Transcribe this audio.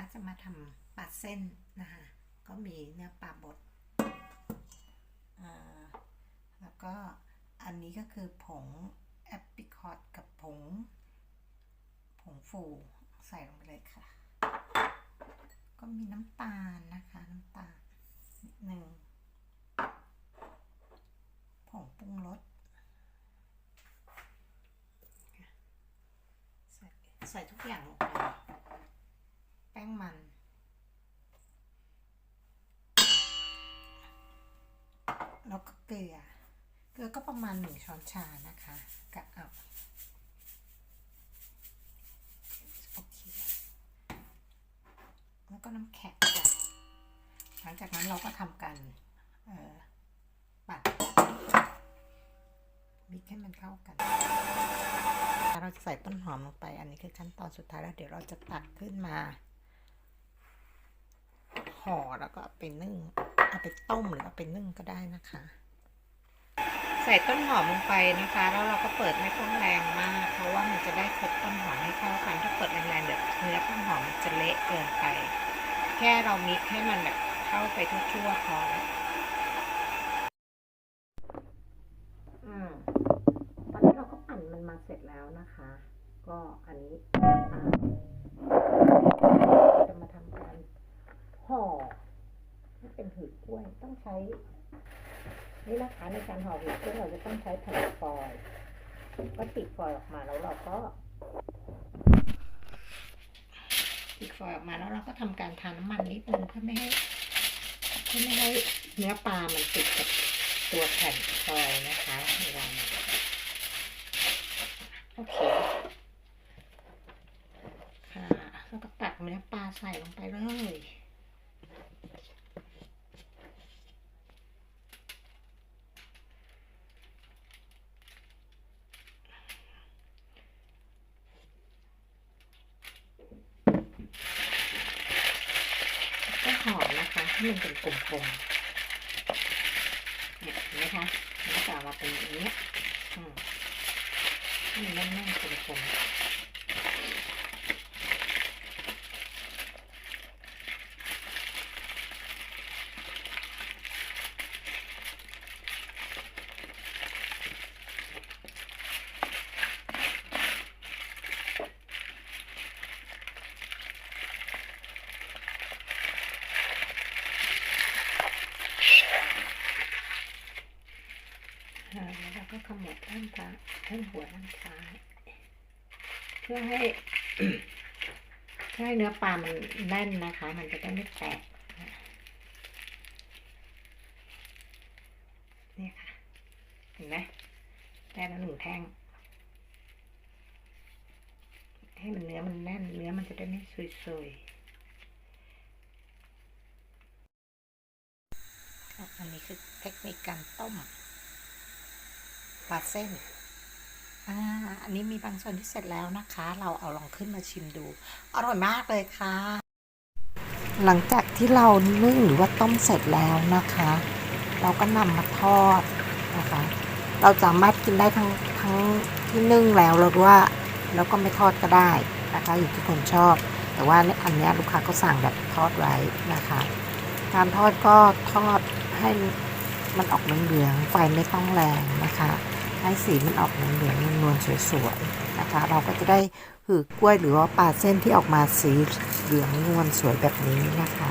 นะคะจะมาทำปลาเส้นนะคะก็มีเนื้อปลาบดแล้วก็อันนี้ก็คือผงแอปริคอตกับผง ผงฟูใส่ลงไปเลยค่ะ ก็มีน้ำตาลนะคะ น้ำตาลนิดหนึ่งผงปรุงรสใส่ใส่ทุกอย่างลงไป ป้งมัน แล้วก็เกลือ เกลือก็ประมาณหนึ่งช้อนชานะคะกะเอาโอเคแล้วก็น้ำแข็งจ้ะหลังจากนั้นเราก็ทำการเอ่อปัดมิกให้มันเข้ากัน เราจะใส่ต้นหอมลงไป อันนี้คือขั้นตอนสุดท้ายแล้ว เดี๋ยวเราจะตักขึ้นมา ห่อแล้วก็ไปนึ่ง เอาไปต้มหรือเอาไปนึ่งก็ได้นะคะ ใส่ต้นหอมลงไปนะคะ แล้วเราก็เปิดไม่ต้องแรงมาก เพราะว่ามันจะได้คลุกต้นหอมให้เข้ากัน ถ้าเปิดแรงๆเดี๋ยวเนื้อต้นหอมมันจะเละเกินไป แค่เรามิกให้มันแบบเข้าไปทั่วๆพออืมตอนนี้เราก็ปั่นมันมาเสร็จแล้วนะคะ ก็อันนี้อ่าจะมาทำการห่อให้้วยต้องใช้ นี่นะคะในการห่อหืดกล้วยเราจะต้องใช้แผ่นฟอยล์ก็ติดฟอยล์ออกมาแล้วเราก็ติดฟอยล์ออกมาแล้วเราก็ทำการทาน้ำมันนิดนึงเพื่อไม่ให้เพื่อไม่ให้เนื้อปลามันติดกับตัวแผ่นฟอยล์นะคะเวลามันโอเคค่ะแล้วก็ตักเนื้อปลาใส่ลงไปเลย ก็หอมนะคะ ให้มันเป็นกลมๆเนี่ยเห็นไหมคะมันจะออกมาเป็นอย่างนี้อืมให้มันแน่นๆกลมๆอ่าแล้วเรา ก็ขมวดด้านท้ายด้านหัวด้านท้ายเพื่อให้เพื่อให้เนื้อปลามันแน่นนะคะ มันจะได้ไม่แตกนี่ค่ะ เห็นไหมได้แล้วหนึ่งแท่ง ให้มันเนื้อมันแน่น เนื้อมันจะได้ไม่ซุยๆ อันนี้คือเทคนิคการต้ม ปลาเส้นอ่าอันนี้มีบางส่วนที่เสร็จแล้วนะคะ เราเอาลองขึ้นมาชิมดู อร่อยมากเลยค่ะ หลังจากที่เรานึ่งหรือว่าต้มเสร็จแล้วนะคะ เราก็นำมาทอดนะคะ เราสามารถกินได้ทั้งทั้งที่นึ่งแล้วแล้วว่าแล้วก็ไม่ทอดก็ได้นะคะอยู่ที่คนชอบ แต่ว่าอันเนี้ยลูกค้าก็สั่งแบบทอดไว้นะคะ การทอดก็ทอดให้มันออกเหลืองๆไฟไม่ต้องแรงนะคะ ให้สีมันออกเหลืองๆนวลๆสวยๆนะคะ เราก็จะได้หือกล้วยหรือว่าปลาเส้นที่ออกมาสีเหลืองนวลสวยแบบนี้นะคะ